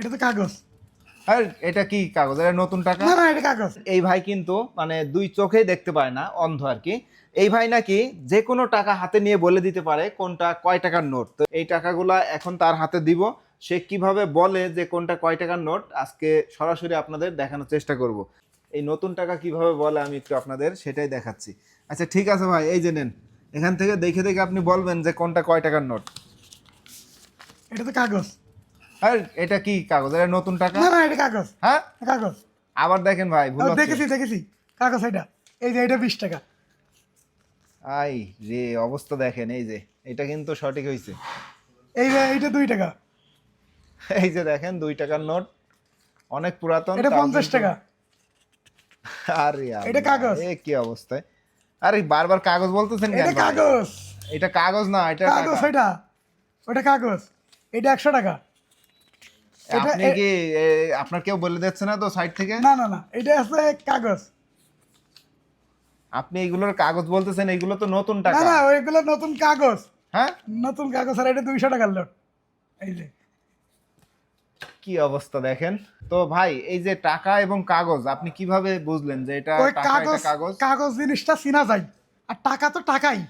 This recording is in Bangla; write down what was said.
এটা তো কাগজ। আর এটা কি কাগজ? এটা নতুন টাকা? না না এটা কাগজ। এই ভাই কিন্তু মানে দুই চোখেই দেখতে পায় না অন্ধ আর কি। এই ভাই নাকি যে কোনো টাকা হাতে নিয়ে বলে দিতে পারে কোনটা কয় টাকার নোট। তো এই টাকাগুলা এখন তার হাতে দিব। সে কীভাবে বলে যে কোনটা কয় টাকার নোট আজকে সরাসরি আপনাদের দেখানোর চেষ্টা করব। এই নতুন টাকা কীভাবে বলে আমি একটু আপনাদের সেটাই দেখাচ্ছি। আচ্ছা ঠিক আছে ভাই এই যে নেন। এখান থেকে দেখে দেখে আপনি বলবেন যে কোনটা কয় টাকার নোট। এটা তো কাগজ। আর এটা কি কাগজ? এটা নতুন টাকা? না না এটা কাগজ। হ্যাঁ? কাগজ। আবার দেখেন ভাই ভুল দেখেছি দেখেছি। কাগজ এটা। এই যে এটা বিশ টাকা। আই রে অবস্থা দেখেন এই যে এটা কিন্তু সঠিক হয়েছে এই যে এইটা দুই টাকা। এই যে দেখেন দুই টাকার নোট অনেক পুরাতন এটা পঞ্চাশ টাকা। আরে এটা কাগজ। এ কি অবস্থায়? আরে বারবার কাগজ বলতেছেন কেন এটা কাগজ। এটা কাগজ না এটা কাগজ। ওইটা। ওটা কাগজ। এটা একশো টাকা। এটা- আপনি কি আপনার কেউ বলে দিচ্ছে না তো সাইড থেকে? না না না এটা আছে কাগজ। আপনি এইগুলোর কাগজ বলতেছেন এইগুলো তো নতুন টাকা। না ওইগুলো নতুন কাগজ। হ্যাঁ? নতুন কাগজ আর এটা দুইশো টাকার লোট এই যে। কি অবস্থা দেখেন? তো ভাই এই যে টাকা এবং কাগজ আপনি কীভাবে বুঝলেন যে এটা কাগজ? কাগজ জিনিসটা চিনা যায়। আর টাকা তো টাকাই।